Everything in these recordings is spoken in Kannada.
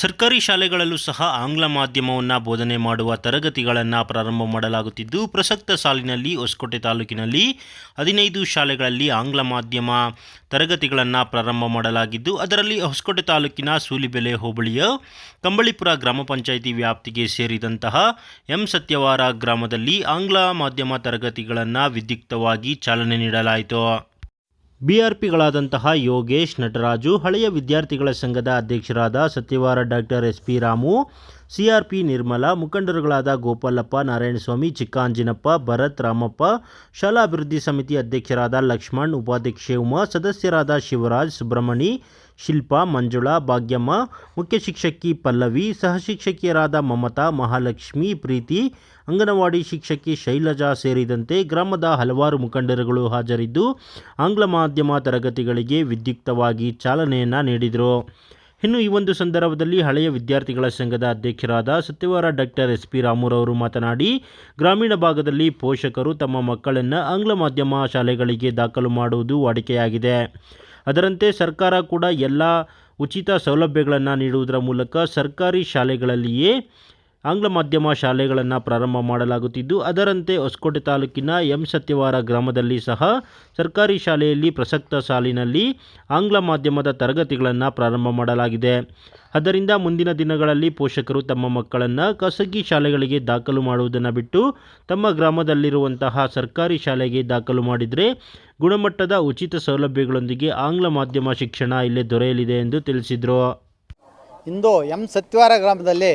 ಸರ್ಕಾರಿ ಶಾಲೆಗಳಲ್ಲೂ ಸಹ ಆಂಗ್ಲ ಮಾಧ್ಯಮವನ್ನು ಬೋಧನೆ ಮಾಡುವ ತರಗತಿಗಳನ್ನು ಪ್ರಾರಂಭ ಮಾಡಲಾಗುತ್ತಿದ್ದು, ಪ್ರಸಕ್ತ ಸಾಲಿನಲ್ಲಿ ಹೊಸಕೋಟೆ ತಾಲೂಕಿನಲ್ಲಿ ಹದಿನೈದು ಶಾಲೆಗಳಲ್ಲಿ ಆಂಗ್ಲ ಮಾಧ್ಯಮ ತರಗತಿಗಳನ್ನು ಪ್ರಾರಂಭ ಮಾಡಲಾಗಿದ್ದು, ಅದರಲ್ಲಿ ಹೊಸಕೋಟೆ ತಾಲೂಕಿನ ಸೂಲಿಬೆಲೆ ಹೋಬಳಿಯ ಕಂಬಳಿಪುರ ಗ್ರಾಮ ಪಂಚಾಯಿತಿ ವ್ಯಾಪ್ತಿಗೆ ಸೇರಿದಂತಹ ಎಂ ಸತ್ಯವಾರ ಗ್ರಾಮದಲ್ಲಿ ಆಂಗ್ಲ ಮಾಧ್ಯಮ ತರಗತಿಗಳನ್ನು ವಿದ್ಯುಕ್ತವಾಗಿ ಚಾಲನೆ ನೀಡಲಾಯಿತು. ಬಿಆರ್ಪಿಗಳಾದಂತಹ ಯೋಗೇಶ್, ನಟರಾಜು, ಹಳೆಯ ವಿದ್ಯಾರ್ಥಿಗಳ ಸಂಘದ ಅಧ್ಯಕ್ಷರಾದ Satyavara doctor S P Ramu, CRP Nirmala, ಮುಖಂಡರುಗಳಾದ Gopalappa, Narayanaswamy, Chikkanjinappa, Bharat Ramappa ಶಾಲಾಭಿವೃದ್ಧಿ ಸಮಿತಿ ಅಧ್ಯಕ್ಷರಾದ ಲಕ್ಷ್ಮಣ್, ಉಪಾಧ್ಯಕ್ಷೆ ಉಮಾ, ಸದಸ್ಯರಾದ ಶಿವರಾಜ್, ಸುಬ್ರಹ್ಮಣಿ ಶಿಲ್ಪಾ, ಮಂಜುಳಾ, ಭಾಗ್ಯಮ್ಮ, ಮುಖ್ಯ ಶಿಕ್ಷಕಿ ಪಲ್ಲವಿ ಸಹಶಿಕ್ಷಕಿಯರಾದ ಮಮತಾ, ಮಹಾಲಕ್ಷ್ಮಿ, ಪ್ರೀತಿ, ಅಂಗನವಾಡಿ ಶಿಕ್ಷಕಿ ಶೈಲಜಾ ಸೇರಿದಂತೆ ಗ್ರಾಮದ ಹಲವಾರು ಮುಖಂಡರುಗಳು ಹಾಜರಿದ್ದು ಆಂಗ್ಲ ಮಾಧ್ಯಮ ತರಗತಿಗಳಿಗೆ ವಿದ್ಯುಕ್ತವಾಗಿ ಚಾಲನೆಯನ್ನು ನೀಡಿದರು. ಇನ್ನು ಈ ಒಂದು ಸಂದರ್ಭದಲ್ಲಿ ಹಳೆಯ ವಿದ್ಯಾರ್ಥಿಗಳ ಸಂಘದ ಅಧ್ಯಕ್ಷರಾದ ಸತ್ಯವಾರ ಡಾಕ್ಟರ್ ಎಸ್ ಪಿ ರಾಮುರವರು ಮಾತನಾಡಿ, ಗ್ರಾಮೀಣ ಭಾಗದಲ್ಲಿ ಪೋಷಕರು ತಮ್ಮ ಮಕ್ಕಳನ್ನು ಆಂಗ್ಲ ಮಾಧ್ಯಮ ಶಾಲೆಗಳಿಗೆ ದಾಖಲು ಮಾಡುವುದು ವಾಡಿಕೆಯಾಗಿದೆ. ಅದರಂತೆ ಸರ್ಕಾರ ಕೂಡ ಎಲ್ಲ ಉಚಿತ ಸೌಲಭ್ಯಗಳನ್ನು ನೀಡುವುದರ ಮೂಲಕ ಸರ್ಕಾರಿ ಶಾಲೆಗಳಲ್ಲಿಯೇ ಆಂಗ್ಲ ಮಾಧ್ಯಮ ಶಾಲೆಗಳನ್ನು ಪ್ರಾರಂಭ ಮಾಡಲಾಗುತ್ತಿದ್ದು, ಅದರಂತೆ ಹೊಸಕೋಟೆ ತಾಲೂಕಿನ ಎಂ ಸತ್ಯವಾರ ಗ್ರಾಮದಲ್ಲಿ ಸಹ ಸರ್ಕಾರಿ ಶಾಲೆಯಲ್ಲಿ ಪ್ರಸಕ್ತ ಸಾಲಿನಲ್ಲಿ ಆಂಗ್ಲ ಮಾಧ್ಯಮದ ತರಗತಿಗಳನ್ನು ಪ್ರಾರಂಭ ಮಾಡಲಾಗಿದೆ. ಅದರಿಂದ ಮುಂದಿನ ದಿನಗಳಲ್ಲಿ ಪೋಷಕರು ತಮ್ಮ ಮಕ್ಕಳನ್ನು ಖಾಸಗಿ ಶಾಲೆಗಳಿಗೆ ದಾಖಲು ಮಾಡುವುದನ್ನು ಬಿಟ್ಟು, ತಮ್ಮ ಗ್ರಾಮದಲ್ಲಿರುವಂತಹ ಸರ್ಕಾರಿ ಶಾಲೆಗೆ ದಾಖಲು ಮಾಡಿದರೆ ಗುಣಮಟ್ಟದ ಉಚಿತ ಸೌಲಭ್ಯಗಳೊಂದಿಗೆ ಆಂಗ್ಲ ಮಾಧ್ಯಮ ಶಿಕ್ಷಣ ಇಲ್ಲೇ ದೊರೆಯಲಿದೆ ಎಂದು ತಿಳಿಸಿದರು. ಇಂದು ಎಂ ಸತ್ಯವಾರ ಗ್ರಾಮದಲ್ಲಿ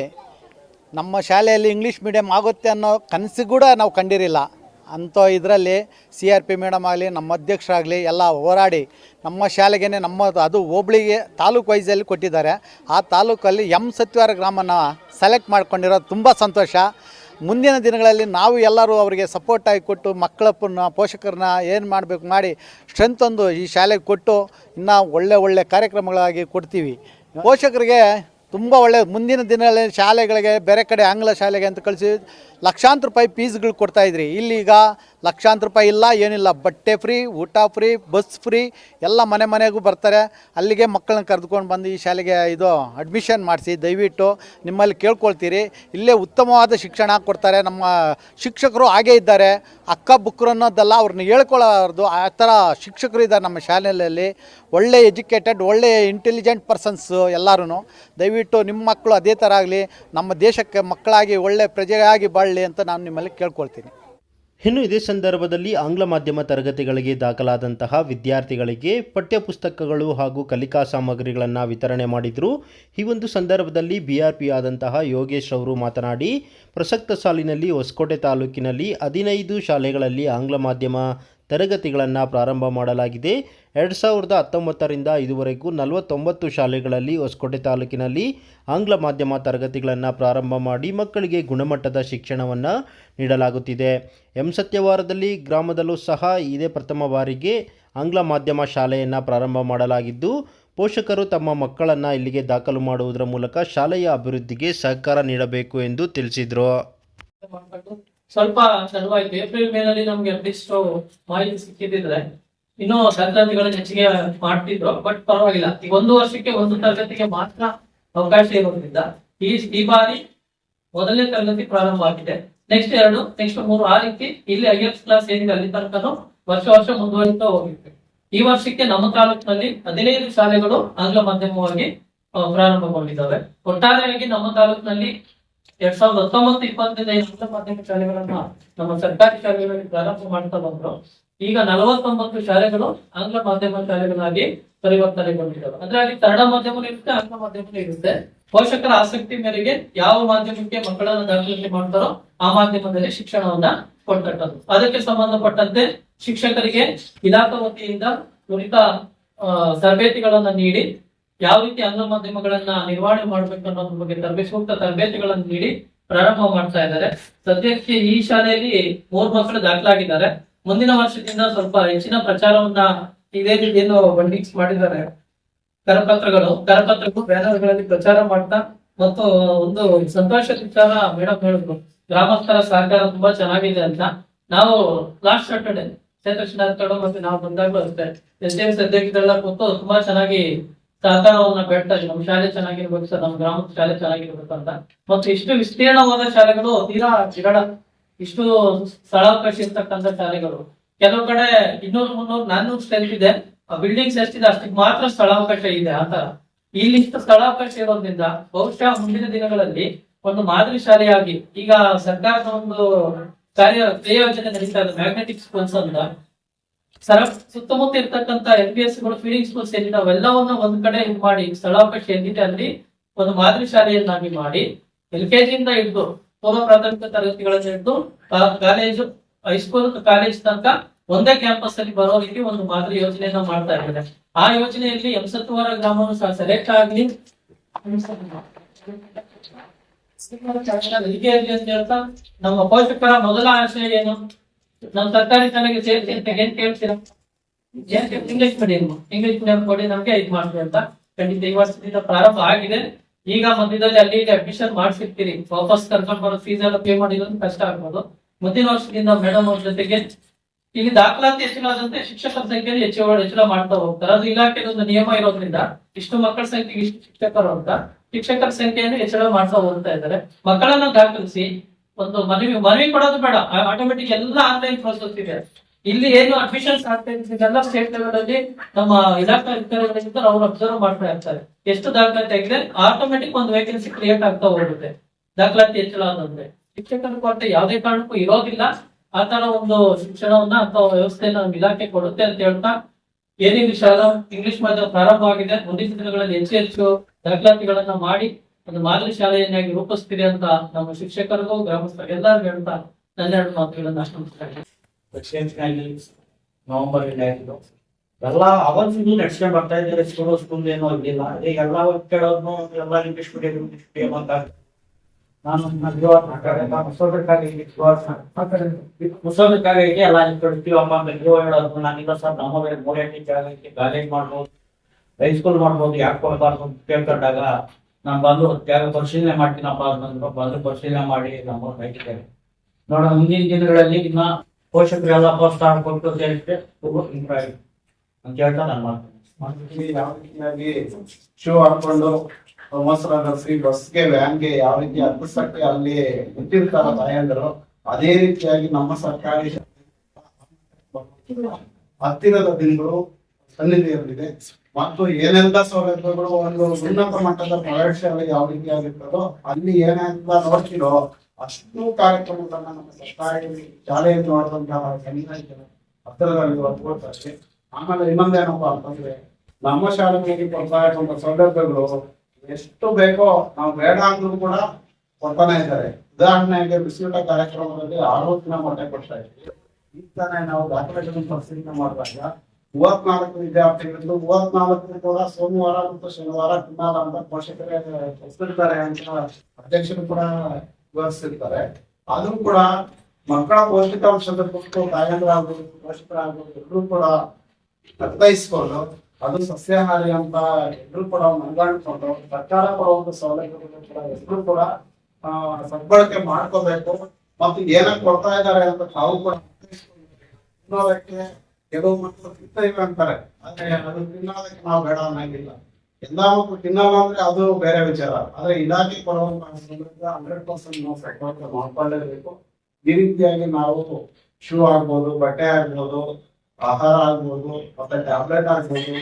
ನಮ್ಮ ಶಾಲೆಯಲ್ಲಿ ಇಂಗ್ಲೀಷ್ ಮೀಡಿಯಮ್ ಆಗುತ್ತೆ ಅನ್ನೋ ಕನಸು ಕೂಡ ನಾವು ಕಂಡಿರಿಲ್ಲ ಅಂಥ ಇದರಲ್ಲಿ ಸಿ ಆರ್ ಪಿ ಮೇಡಮ್ ಆಗಲಿ, ನಮ್ಮ ಅಧ್ಯಕ್ಷರಾಗಲಿ ಎಲ್ಲ ಹೋರಾಡಿ ನಮ್ಮ ಶಾಲೆಗೇ ನಮ್ಮ ಅದು ಹೋಬಳಿಗೆ ತಾಲೂಕು ವೈಸಲ್ಲಿ ಕೊಟ್ಟಿದ್ದಾರೆ. ಆ ತಾಲೂಕಲ್ಲಿ ಎಂ ಸತ್ಯವಾರ ಗ್ರಾಮನ ಸೆಲೆಕ್ಟ್ ಮಾಡ್ಕೊಂಡಿರೋದು ತುಂಬ ಸಂತೋಷ. ಮುಂದಿನ ದಿನಗಳಲ್ಲಿ ನಾವು ಎಲ್ಲರೂ ಅವರಿಗೆ ಸಪೋರ್ಟ್ ಆಗಿ ಕೊಟ್ಟು ಮಕ್ಕಳಪ್ಪನ ಪೋಷಕರನ್ನ ಏನು ಮಾಡಬೇಕು ಮಾಡಿ ಸ್ಟ್ರೆಂತ್ ಒಂದು ಈ ಶಾಲೆಗೆ ಕೊಟ್ಟು ಇನ್ನೂ ಒಳ್ಳೆ ಒಳ್ಳೆ ಕಾರ್ಯಕ್ರಮಗಳಾಗಿ ಕೊಡ್ತೀವಿ. ಪೋಷಕರಿಗೆ ತುಂಬ ಒಳ್ಳೆಯ ಮುಂದಿನ ದಿನಗಳಲ್ಲಿ ಶಾಲೆಗಳಿಗೆ, ಬೇರೆ ಕಡೆ ಆಂಗ್ಲ ಶಾಲೆಗೆ ಅಂತ ಕಳಿಸಿ ಲಕ್ಷಾಂತರ ರೂಪಾಯಿ ಫೀಸ್ಗಳು ಕೊಡ್ತಾಯಿದ್ರಿ ಇಲ್ಲೀಗ ಲಕ್ಷಾಂತರ ರೂಪಾಯಿ ಇಲ್ಲ, ಏನಿಲ್ಲ. ಬಟ್ಟೆ ಫ್ರೀ ಊಟ ಫ್ರೀ ಬಸ್ ಫ್ರೀ ಎಲ್ಲ ಮನೆ ಮನೆಗೂ ಬರ್ತಾರೆ. ಅಲ್ಲಿಗೆ ಮಕ್ಕಳನ್ನ ಕರೆದುಕೊಂಡು ಬಂದು ಈ ಶಾಲೆಗೆ ಇದು ಅಡ್ಮಿಷನ್ ಮಾಡಿಸಿ, ದಯವಿಟ್ಟು ನಿಮ್ಮಲ್ಲಿ ಕೇಳ್ಕೊಳ್ತೀರಿ. ಇಲ್ಲೇ ಉತ್ತಮವಾದ ಶಿಕ್ಷಣ ಕೊಡ್ತಾರೆ. ನಮ್ಮ ಶಿಕ್ಷಕರು ಹಾಗೇ ಇದ್ದಾರೆ. ಅಕ್ಕ ಬುಕ್ಕರು ಅನ್ನೋದಲ್ಲ ಅವ್ರನ್ನ ಹೇಳ್ಕೊಳ್ಳೋದು ಆ ಥರ ಶಿಕ್ಷಕರು ಇದ್ದಾರೆ ನಮ್ಮ ಶಾಲೆಯಲ್ಲಿ. ಒಳ್ಳೆ ಎಜುಕೇಟೆಡ್ ಒಳ್ಳೆ ಇಂಟೆಲಿಜೆಂಟ್ ಪರ್ಸನ್ಸು ಎಲ್ಲರೂ ದಯವಿಟ್ಟು ನಿಮ್ಮ ಮಕ್ಕಳು ಅದೇ ಥರ ಆಗಲಿ. ನಮ್ಮ ದೇಶಕ್ಕೆ ಮಕ್ಕಳಾಗಿ, ಒಳ್ಳೆ ಪ್ರಜೆಯಾಗಿ ಬಾಳಲಿ ಅಂತ ನಾನು ನಿಮ್ಮಲ್ಲಿ ಕೇಳ್ಕೊಳ್ತೀನಿ. ಇನ್ನು ಇದೇ ಸಂದರ್ಭದಲ್ಲಿ ಆಂಗ್ಲ ಮಾಧ್ಯಮ ತರಗತಿಗಳಿಗೆ ದಾಖಲಾದಂತಹ ವಿದ್ಯಾರ್ಥಿಗಳಿಗೆ ಪಠ್ಯಪುಸ್ತಕಗಳು ಹಾಗೂ ಕಲಿಕಾ ಸಾಮಗ್ರಿಗಳನ್ನು ವಿತರಣೆ ಮಾಡಿದರು. ಈ ಒಂದು ಸಂದರ್ಭದಲ್ಲಿ ಬಿ ಆರ್ ಪಿ ಆದಂತಹ ಯೋಗೇಶ್ ಅವರು ಮಾತನಾಡಿ, ಪ್ರಸಕ್ತ ಸಾಲಿನಲ್ಲಿ ಹೊಸಕೋಟೆ ತಾಲೂಕಿನಲ್ಲಿ ಹದಿನೈದು ಶಾಲೆಗಳಲ್ಲಿ ಆಂಗ್ಲ ಮಾಧ್ಯಮ ತರಗತಿಗಳನ್ನು ಪ್ರಾರಂಭ ಮಾಡಲಾಗಿದೆ. ಎರಡು ಸಾವಿರದ ಹತ್ತೊಂಬತ್ತರಿಂದ ಇದುವರೆಗೂ ನಲವತ್ತೊಂಬತ್ತು ಶಾಲೆಗಳಲ್ಲಿ ಹೊಸಕೋಟೆ ತಾಲೂಕಿನಲ್ಲಿ ಆಂಗ್ಲ ಮಾಧ್ಯಮ ತರಗತಿಗಳನ್ನು ಪ್ರಾರಂಭ ಮಾಡಿ ಮಕ್ಕಳಿಗೆ ಗುಣಮಟ್ಟದ ಶಿಕ್ಷಣವನ್ನು ನೀಡಲಾಗುತ್ತಿದೆ. ಎಂ ಸತ್ಯವಾರದಲ್ಲಿ ಗ್ರಾಮದಲ್ಲೂ ಸಹ ಇದೇ ಪ್ರಥಮ ಬಾರಿಗೆ ಆಂಗ್ಲ ಮಾಧ್ಯಮ ಶಾಲೆಯನ್ನು ಪ್ರಾರಂಭ ಮಾಡಲಾಗಿದ್ದು, ಪೋಷಕರು ತಮ್ಮ ಮಕ್ಕಳನ್ನು ಇಲ್ಲಿಗೆ ದಾಖಲು ಮಾಡುವುದರ ಮೂಲಕ ಶಾಲೆಯ ಅಭಿವೃದ್ಧಿಗೆ ಸಹಕಾರ ನೀಡಬೇಕು ಎಂದು ತಿಳಿಸಿದರು. ಸ್ವಲ್ಪ ತಡವಾಯ್ತು ಏಪ್ರಿಲ್ ಮೇನಲ್ಲಿ ನಮ್ಗೆ ಅಟ್ಲೀಸ್ಟ್ ಮಾಹಿತಿ ಸಿಕ್ಕಿದ್ರೆ ಇನ್ನು ತರಗತಿಗಳನ್ನ ಹೆಚ್ಚಿಗೆ ಮಾಡ್ತಿದ್ರು. ಬಟ್ ಪರವಾಗಿಲ್ಲ. ಈಗ ಒಂದು ವರ್ಷಕ್ಕೆ ಒಂದು ತರಗತಿಗೆ ಮಾತ್ರ ಅವಕಾಶ ಇರೋದ್ರಿಂದ ಈ ಈ ಬಾರಿ ಮೊದಲನೇ ತರಗತಿ ಪ್ರಾರಂಭ ಆಗಿದೆ. ನೆಕ್ಸ್ಟ್ ಎರಡು ನೆಕ್ಸ್ಟ್ ಮೂರು ಆ ರೀತಿ ಇಲ್ಲಿ ಐಎಸ್ ಕ್ಲಾಸ್ ಏನಿದೆ ಅಲ್ಲಿ ತನಕ ವರ್ಷ ವರ್ಷ ಮುಂದುವರಿತಾ ಹೋಗಿತ್ತು. ಈ ವರ್ಷಕ್ಕೆ ನಮ್ಮ ತಾಲೂಕಿನಲ್ಲಿ ಹದಿನೈದು ಶಾಲೆಗಳು ಆಂಗ್ಲ ಮಾಧ್ಯಮವಾಗಿ ಪ್ರಾರಂಭಗೊಂಡಿದ್ದಾವೆ. ಒಟ್ಟಾರೆಯಾಗಿ ನಮ್ಮ ತಾಲೂಕಿನಲ್ಲಿ ಎರಡ್ ಸಾವಿರದ ಹತ್ತೊಂಬತ್ತು, ಇಪ್ಪತ್ತರಿಂದ ಆಂಗ್ಲ ಮಾಧ್ಯಮ ಶಾಲೆಗಳನ್ನ ನಮ್ಮ ಸರ್ಕಾರಿ ಶಾಲೆಗಳಲ್ಲಿ ಪ್ರಾರಂಭ ಮಾಡ್ತಾ ಬಂದ್ರು. ಈಗ ನಲವತ್ತೊಂಬತ್ತು ಶಾಲೆಗಳು ಆಂಗ್ಲ ಮಾಧ್ಯಮ ಶಾಲೆಗಳಾಗಿ ಪರಿವರ್ತನೆಗೊಂಡಿದ್ದಾವೆ ಅಂದ್ರೆ ಅಲ್ಲಿ ಕನ್ನಡ ಮಾಧ್ಯಮ ಇರುತ್ತೆ, ಆಂಗ್ಲ ಮಾಧ್ಯಮ ಇರುತ್ತೆ. ಪೋಷಕರ ಆಸಕ್ತಿ ಮೇರೆಗೆ ಯಾವ ಮಾಧ್ಯಮಕ್ಕೆ ಮಕ್ಕಳನ್ನ ದಾಖಲಾತಿ ಮಾಡ್ತಾರೋ ಆ ಮಾಧ್ಯಮದಲ್ಲಿ ಶಿಕ್ಷಣವನ್ನ ಕೊಡ್ತಕ್ಕದ್ದು ಅದಕ್ಕೆ ಸಂಬಂಧಪಟ್ಟಂತೆ ಶಿಕ್ಷಕರಿಗೆ ಇಲಾಖಾ ವತಿಯಿಂದ ನುರಿತ ತರಬೇತಿಗಳನ್ನ ನೀಡಿ ಯಾವ ರೀತಿ ಅಂಗ ಮಾಧ್ಯಮಗಳನ್ನ ನಿರ್ವಹಣೆ ಮಾಡ್ಬೇಕು ಅನ್ನೋದ್ರ ಬಗ್ಗೆ ತರಬೇತಿ, ಸೂಕ್ತ ತರಬೇತಿಗಳನ್ನು ನೀಡಿ ಪ್ರಾರಂಭ ಮಾಡ್ತಾ ಇದ್ದಾರೆ. ಸದ್ಯಕ್ಕೆ ಈ ಶಾಲೆಯಲ್ಲಿ ಮೂರು ಮಕ್ಕಳು ದಾಖಲಾಗಿದ್ದಾರೆ. ಮುಂದಿನ ವರ್ಷದಿಂದ ಸ್ವಲ್ಪ ಹೆಚ್ಚಿನ ಪ್ರಚಾರವನ್ನ ಇದೇ ರೀತಿಯನ್ನು ಬಂಡಿಕ್ಸ್ ಮಾಡಿದ್ದಾರೆ. ಕರಪತ್ರಗಳು ಕರಪತ್ರಗಳು ಬ್ಯಾನರ್ಗಳಲ್ಲಿ ಪ್ರಚಾರ ಮಾಡ್ತಾ ಮತ್ತು ಒಂದು ಸಂತೋಷದ ವಿಚಾರ ಮೇಡಮ್ ಹೇಳಿದ್ರು. ಗ್ರಾಮಸ್ಥರ ಸಹಕಾರ ತುಂಬಾ ಚೆನ್ನಾಗಿದೆ ಅಂತ. ನಾವು ಲಾಸ್ಟ್ ಸಾಟರ್ಡೆ ಚಂದ್ರಶೇಖರ್ ಮತ್ತೆ ನಾವು ಬಂದಾಗ ಅಷ್ಟೇ. ಎಸ್ ಡಿ ಎಂ ಅಧ್ಯಕ್ಷರೆಲ್ಲ ಕೂತು ತುಂಬಾ ಚೆನ್ನಾಗಿ ಸಹಕಾರವನ್ನ ಬೇಡ್ತಾರೆ ನಮ್ಮ ಶಾಲೆ ಚೆನ್ನಾಗಿರ್ಬೇಕು ಸರ್, ನಮ್ಮ ಗ್ರಾಮದ ಶಾಲೆ ಚೆನ್ನಾಗಿರ್ಬೇಕು ಅಂತ. ಮತ್ತು ಇಷ್ಟು ವಿಸ್ತೀರ್ಣವಾದ ಶಾಲೆಗಳು ತೀರಾ ವಿರಳ ಇಷ್ಟು ಸ್ಥಳಾವಕಾಶ ಇರ್ತಕ್ಕಂಥ ಶಾಲೆಗಳು. ಕೆಲವು ಕಡೆ ಇನ್ನೂರು, ಮುನ್ನೂರು ನಾನ್ನೂರು ಸ್ಟ್ರೆಂತ್ ಇದೆ. ಬಿಲ್ಡಿಂಗ್ಸ್ ಎಷ್ಟಿದೆ ಅಷ್ಟಕ್ಕೆ ಮಾತ್ರ ಸ್ಥಳಾವಕಾಶ ಇದೆ ಆ ತರ ಇಲ್ಲಿ ಇಷ್ಟು ಸ್ಥಳಾವಕಾಶ ಇರೋದ್ರಿಂದ ಬಹುಶಃ ಮುಂದಿನ ದಿನಗಳಲ್ಲಿ ಒಂದು ಮಾದರಿ ಶಾಲೆಯಾಗಿ ಈಗ ಸರ್ಕಾರದ ಒಂದು ಕಾರ್ಯ ಪ್ರಯೋಜನೆ ಯೋಜನೆ ನಡೀತಾ ಇದೆ ಮ್ಯಾಗ್ನೆಟಿಕ್ ಸ್ಕೂಲ್ಸ್ ಅಂತ. ಸರ ಸುತ್ತಮುತ್ತ ಇರ್ತಕ್ಕಂತ ಎಲ್ ಪಿ ಎಸ್ಗಳು ಫೀಡಿಂಗ್ ಸ್ಕೂಲ್ಸ್ ಏನಿದೆ ಅವೆಲ್ಲವನ್ನ ಒಂದ್ ಕಡೆ ಇದು ಮಾಡಿ ಸ್ಥಳಾವಕಾಶ ಎಲ್ಲಿದೆ ಅಲ್ಲಿ ಒಂದು ಮಾದರಿ ಶಾಲೆಯನ್ನಾಗಿ ಮಾಡಿ ಎಲ್ ಕೆ ಜಿಯಿಂದ ಹಿಡಿದು ಪೂರ್ವ ಪ್ರಾಥಮಿಕ ತರಗತಿಗಳನ್ನ ಹಿಡಿದು ಕಾಲೇಜು ಹೈಸ್ಕೂಲ್ ಕಾಲೇಜ್ ತನಕ ಒಂದೇ ಕ್ಯಾಂಪಸ್ ಅಲ್ಲಿ ಬರೋ ರೀತಿ ಒಂದು ಮಾದರಿ ಯೋಜನೆಯನ್ನ ಮಾಡ್ತಾ ಇದ್ದಾರೆ. ಆ ಯೋಜನೆಯಲ್ಲಿ ಎಂಸತ್ತುವರ ಗ್ರಾಮವನ್ನು ಸಹ ಸೆಲೆಕ್ಟ್ ಆಗ್ಲಿ. ಹೀಗೆ ಅಂತ ಹೇಳ್ತಾ ನಮ್ಮ ಪೋಷಕರ ಮೊದಲ ಆಶಯ ಏನು? ನಮ್ಮ ಸರ್ಕಾರಿ ಶಾಲೆಗೆ ಸೇರಿಸಿ ಅಂತ ಏನ್ ಕೇಳ್ತೀರಾ? ಇಂಗ್ಲಿಷ್ ಮೀಡಿಯಂ ಇಂಗ್ಲಿಷ್ ಮೀಡಿಯಂ ಕೊಡಿ, ನಮ್ಗೆ ಇದು ಮಾಡ್ತೀವಿ ಅಂತ. ಖಂಡಿತ ಈ ವರ್ಷದಿಂದ ಪ್ರಾರಂಭ ಆಗಿದೆ. ಈಗ ಮಧ್ಯದಲ್ಲಿ ಅಲ್ಲಿ ಅಡ್ಮಿಷನ್ ಮಾಡ್ಸಿರ್ತೀರಿ. ವಾಪಸ್ ಕರ್ಕೊಂಡು ಬರೋ ಫೀಸ್ ಎಲ್ಲ ಪೇ ಮಾಡಿರೋದು ಕಷ್ಟ ಆಗ್ಬೋದು. ಮುಂದಿನ ವರ್ಷದಿಂದ ಮೇಡಮ್ ಅವ್ರ ಜೊತೆಗೆ ಇಲ್ಲಿ ದಾಖಲಾತಿ ಹೆಚ್ಚಿನಾದಂತೆ ಶಿಕ್ಷಕರ ಸಂಖ್ಯೆಯಲ್ಲಿ ಹೆಚ್ಚು ಹೆಚ್ಚಳ ಮಾಡ್ತಾ ಹೋಗ್ತಾರೆ. ಅದು ಇಲಾಖೆಯ ಒಂದು ನಿಯಮ ಇರೋದ್ರಿಂದ ಇಷ್ಟು ಮಕ್ಕಳ ಸಂಖ್ಯೆಗೆ ಇಷ್ಟು ಶಿಕ್ಷಕರು ಅಂತ ಶಿಕ್ಷಕರ ಸಂಖ್ಯೆಯನ್ನು ಹೆಚ್ಚಳ ಮಾಡ್ತಾ ಹೋಗ್ತಾ ಇದ್ದಾರೆ. ಮಕ್ಕಳನ್ನ ದಾಖಲಿಸಿ ಒಂದು ಮನವಿ ಮನವಿ ಕೊಡೋದು ಬೇಡ. ಆಟೋಮೆಟಿಕ್ ಎಲ್ಲ ಆನ್ಲೈನ್ ಪ್ರೋಸೆಸ್ ಇದೆ. ಇಲ್ಲಿ ಏನು ಅಡ್ಮಿಷನ್ಸ್ ಆಗ್ತಾ ಇದೆಲ್ಲ ಸ್ಟೇಟ್ ಲೆವೆಲ್ ಅಲ್ಲಿ ನಮ್ಮ ಇಲಾಖಾ ಅಧಿಕಾರಿಗಳಿಂದ ಅವ್ರು ಅಬ್ಸರ್ವ್ ಮಾಡ್ತಾ ಇರ್ತಾರೆ. ಎಷ್ಟು ದಾಖಲಾತಿ ಆಗಿದೆ? ಆಟೋಮೆಟಿಕ್ ಒಂದು ವೇಕೆನ್ಸಿ ಕ್ರಿಯೇಟ್ ಆಗ್ತಾ ಹೋಗುತ್ತೆ. ದಾಖಲಾತಿ ಹೆಚ್ಚಳ ಆದಂದ್ರೆ ಶಿಕ್ಷಕರ ಕೊರತೆ ಯಾವುದೇ ಕಾರಣಕ್ಕೂ ಇರೋದಿಲ್ಲ. ಆ ತರ ಒಂದು ಶಿಕ್ಷಣವನ್ನ ಅಥವಾ ವ್ಯವಸ್ಥೆಯನ್ನ ಇಲಾಖೆ ಕೊಡುತ್ತೆ ಅಂತ ಹೇಳ್ತಾ ಏನೇನು ಶಾಲಾ, ಇಂಗ್ಲಿಷ್ ಮಾಧ್ಯಮ ಪ್ರಾರಂಭ ಆಗಿದೆ ಮುಂದಿನ ದಿನಗಳಲ್ಲಿ ಹೆಚ್ಚು ಹೆಚ್ಚು ದಾಖಲಾತಿಗಳನ್ನ ಮಾಡಿ ಒಂದು ಮಾದರಿ ಶಾಲೆಯನ್ನಾಗಿ ರೂಪಿಸ್ತೀರಿ ಅಂತ ನಮ್ಮ ಶಿಕ್ಷಕರಿಗೂ ಗ್ರಾಮಸ್ಥರು ಎಲ್ಲರೂ ಹೇಳ್ತಾ ನನ್ನೆರಡು ಮಾತುಗಳನ್ನು ಅಷ್ಟು ದಕ್ಷಿಣಕ್ಕಾಗಿ ನವೆಂಬರ್ ಎಲ್ಲ ಅವತ್ತಿಂದ ನಡ್ಸ್ಕೊಂಡ್ ಬರ್ತಾ ಇದ್ದಾರೆ ಸ್ಕೂಲ್ ಸ್ಕೂಲ್ ಏನೋ ಇರ್ಲಿಲ್ಲ ಈಗ ಎಲ್ಲ ಕೇಳೋದ್ನು ಎಲ್ಲ ಇಂಗ್ಲಿಷ್ ಮೀಡಿಯಂ ಇಂಗ್ಲಿಷ್ ಮೀಡಿಯಂ ಅಂತ. ನಾನು ಮುಸೋದಕ್ಕಾಗಿ ಎಲ್ಲ ನಿಂತ್ಕೊಡ್ತೀವಿ ಅಮ್ಮ ನೀವು ಹೇಳೋದು. ನಾನಿಲ್ಲ ಸರ್, ನಮ್ಮ ಮೂರನೇ ಕೆಳಗೈತಿ ಕಾಲೇಜ್ ಮಾಡ್ಬೋದು ಹೈಸ್ಕೂಲ್ ಮಾಡ್ಬೋದು, ಯಾಕೆ ಕೊಡ್ಬಾರ್ದು ಕೇಳ್ಕೊಂಡಾಗ ನಾನು ಬಂದು ಜಾಗ ಪರಿಶೀಲನೆ ಮಾಡ್ತೀನಪ್ಪ ಅಂತಂದ್ರು ಬಂದು ಪರಿಶೀಲನೆ ಮಾಡಿ ನಮ್ಮ ರೈತಿದ್ದಾರೆ ನೋಡ ಮುಂದಿನ ದಿನಗಳಲ್ಲಿ ಇನ್ನ ಪೋಷಕರೆಲ್ಲ ಪ್ರೋತ್ಸಾಹ ಕೊಟ್ಟು ಅಂತ ತುಂಬಾ ಇಂಪ್ರೂವ್ ಆಗಿದೆ ಅಂತ ಹೇಳ್ತಾ ನಾನು ಮಾಡ್ತೀನಿ ಯಾವ ರೀತಿಯಾಗಿ ಶೂ ಹಾಕೊಂಡು ಮೊಸರ ಫ್ರೀ ಬಸ್ಗೆ ವ್ಯಾನ್ಗೆ ಯಾವ ರೀತಿ ಹತ್ತಿಸಕ್ಕೆ ಅಲ್ಲಿ ಗೊತ್ತಿರ್ತಾರ ತಾಯಂದರು, ಅದೇ ರೀತಿಯಾಗಿ ನಮ್ಮ ಸರ್ಕಾರಿ ಹತ್ತಿರದ ದಿನಗಳು ಸನ್ನಿಧಿಯಲ್ಲಿದೆ. ಮತ್ತು ಏನೆಲ್ಲ ಸೌಲಭ್ಯಗಳು ಒಂದು ಉನ್ನತ ಮಟ್ಟದ ಪ್ರೌಢಶಾಲೆ ಯಾವ ರೀತಿ ಆಗಿರ್ತದೋ ಅಲ್ಲಿ ಏನೆಲ್ಲ ನೋಡ್ತಿರೋ ಅಷ್ಟು ಕಾರ್ಯಕ್ರಮಗಳನ್ನ ನಮ್ಮ ಸರ್ಕಾರಿ ಶಾಲೆಯಲ್ಲಿ ನೋಡಿದಂತಹ ಹತ್ತಿರದಲ್ಲಿ ಒಪ್ಕೊಳ್ತಾರೆ ಆಮೇಲೆ ಇನ್ನೊಂದೇನಪ್ಪ ಅಂತಂದ್ರೆ ನಮ್ಮ ಶಾಲೆಗಳಿಗೆ ಕೊಡ್ತಾ ಇರುವಂತ ಸೌಲಭ್ಯಗಳು ಎಷ್ಟು ಬೇಕೋ ನಾವು ಬೇಡ ಅಂದ್ರೂ ಕೂಡ ಕೊಡ್ತಾನೆ ಇದ್ದಾರೆ. ಉದಾಹರಣೆಗೆ ಬಿಸಿಯೂಟ ಕಾರ್ಯಕ್ರಮದಲ್ಲಿ ಆರೋಗ್ಯ ಮೊಟ್ಟೆ ಕೊಡ್ತಾ ಇದ್ವಿ ಈಗ ತಾನೇ ನಾವು ದಾಖಲೆಗಳನ್ನು ಪರಿಶೀಲನೆ ಮಾಡಿದಾಗ ಮೂವತ್ನಾಲ್ಕು ವಿದ್ಯಾರ್ಥಿಗಳು ಮೂವತ್ನಾಲ್ಕು ಕೂಡ ಸೋಮವಾರ ಮತ್ತು ಶನಿವಾರ ತಿನ್ನಲ್ಲ ಅಂತ ಪೋಷಕರೇ ಹೆಸರಿದ್ದಾರೆ ಅಂತ ಅಧ್ಯಕ್ಷರು ಕೂಡ ವಿವರಿಸಿರ್ತಾರೆ ಅದು ಕೂಡ ಮಕ್ಕಳ ಪೌಷ್ಟಿಕಾಂಶದ ಕುರಿತು ತಾಯಂದ್ರಾಗ್ಬೋದು, ಪೋಷಕರಾಗ್ಬೋದು, ಎಲ್ಲರೂ ಕೂಡ ಅರ್ಥೈಸ್ಕೊಂಡು ಅದು ಸಸ್ಯಾಹಾರಿ ಅಂತ ಎಲ್ಲರೂ ಕೂಡ ಮನಗಾಣಿಕೊಂಡು ಸರ್ಕಾರ ಕೊಡುವಂತ ಸೌಲಭ್ಯಗಳು ಕೂಡ ಎಲ್ಲರೂ ಕೂಡ ಸದ್ಬಳಕೆ ಮಾಡ್ಕೋಬೇಕು ಮತ್ತು ಏನಕ್ಕೆ ಕೊಡ್ತಾ ಇದ್ದಾರೆ ಅಂತ ತಾವು ಕೂಡ ಅರ್ಥೈಸ್ಕೊಳ್ಬೇಕು. ಕೆಲವು ಮಕ್ಕಳು ತಿಂತ ಇಲ್ಲ ಅಂತಾರೆ. ಆದ್ರೆ ಅದು ತಿನ್ನೋದಕ್ಕೆ ನಾವು ಬೇಡ ಅನ್ನಂಗಿಲ್ಲ. ಎಲ್ಲಾ ಮಕ್ಕಳು ತಿನ್ನಲ್ಲ ಅಂದ್ರೆ ಅದು ಬೇರೆ ವಿಚಾರ. ಆದ್ರೆ ಇಲಾಖೆ ಕೊಡುವಂತ ಹಂಡ್ರೆಡ್ ಪರ್ಸೆಂಟ್ ನಾವು ಸದ್ಬಳಕೆ ಮಾಡ್ಕೊಳ್ಳೇಬೇಕು. ಈ ರೀತಿಯಾಗಿ ನಾವು ಶೂ ಆಗ್ಬೋದು, ಬಟ್ಟೆ ಆಗ್ಬೋದು, ಆಹಾರ ಆಗ್ಬೋದು, ಮತ್ತೆ ಟ್ಯಾಬ್ಲೆಟ್ ಆಗ್ಬೋದು.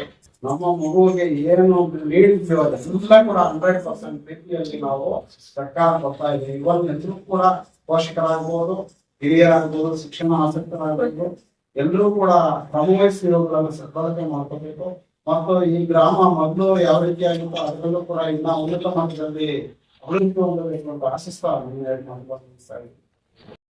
ನಮ್ಮ ಮಗುವಿಗೆ ಏನು ನೀಡ್ತೀವೋ ಅದೆಲ್ಲ ಕೂಡ ಹಂಡ್ರೆಡ್ ಪರ್ಸೆಂಟ್ ರೀತಿಯಲ್ಲಿ ನಾವು ಸರ್ಕಾರ ಬರ್ತಾ ಇದೆ. ಇವತ್ತೆಲ್ಲರೂ ಕೂಡ ಪೋಷಕರಾಗ್ಬೋದು, ಹಿರಿಯರಾಗ್ಬೋದು, ಶಿಕ್ಷಣ ಆಸಕ್ತರಾಗ್ಬೋದು. ಎಲ್ಲರೂ ಕೂಡ ಕ್ರಮವಹಿಸಿ ಇವುಗಳನ್ನು ಸದ್ಬಳಕೆ ಮಾಡ್ಕೋಬೇಕು ಮತ್ತು ಈ ಗ್ರಾಮ ಮೊದಲು ಯಾವ ರೀತಿಯಾಗಿತ್ತೋ ಅದರಲ್ಲೂ ಕೂಡ ಇನ್ನ ಉನ್ನತ ಮಟ್ಟದಲ್ಲಿ ಅಭಿವೃದ್ಧಿ ಹೊಂದಬೇಕು ಅಂತ ಆಶಿಸ್ತಾ ನಾನು ಹೇಳ್ಕೊಂಡು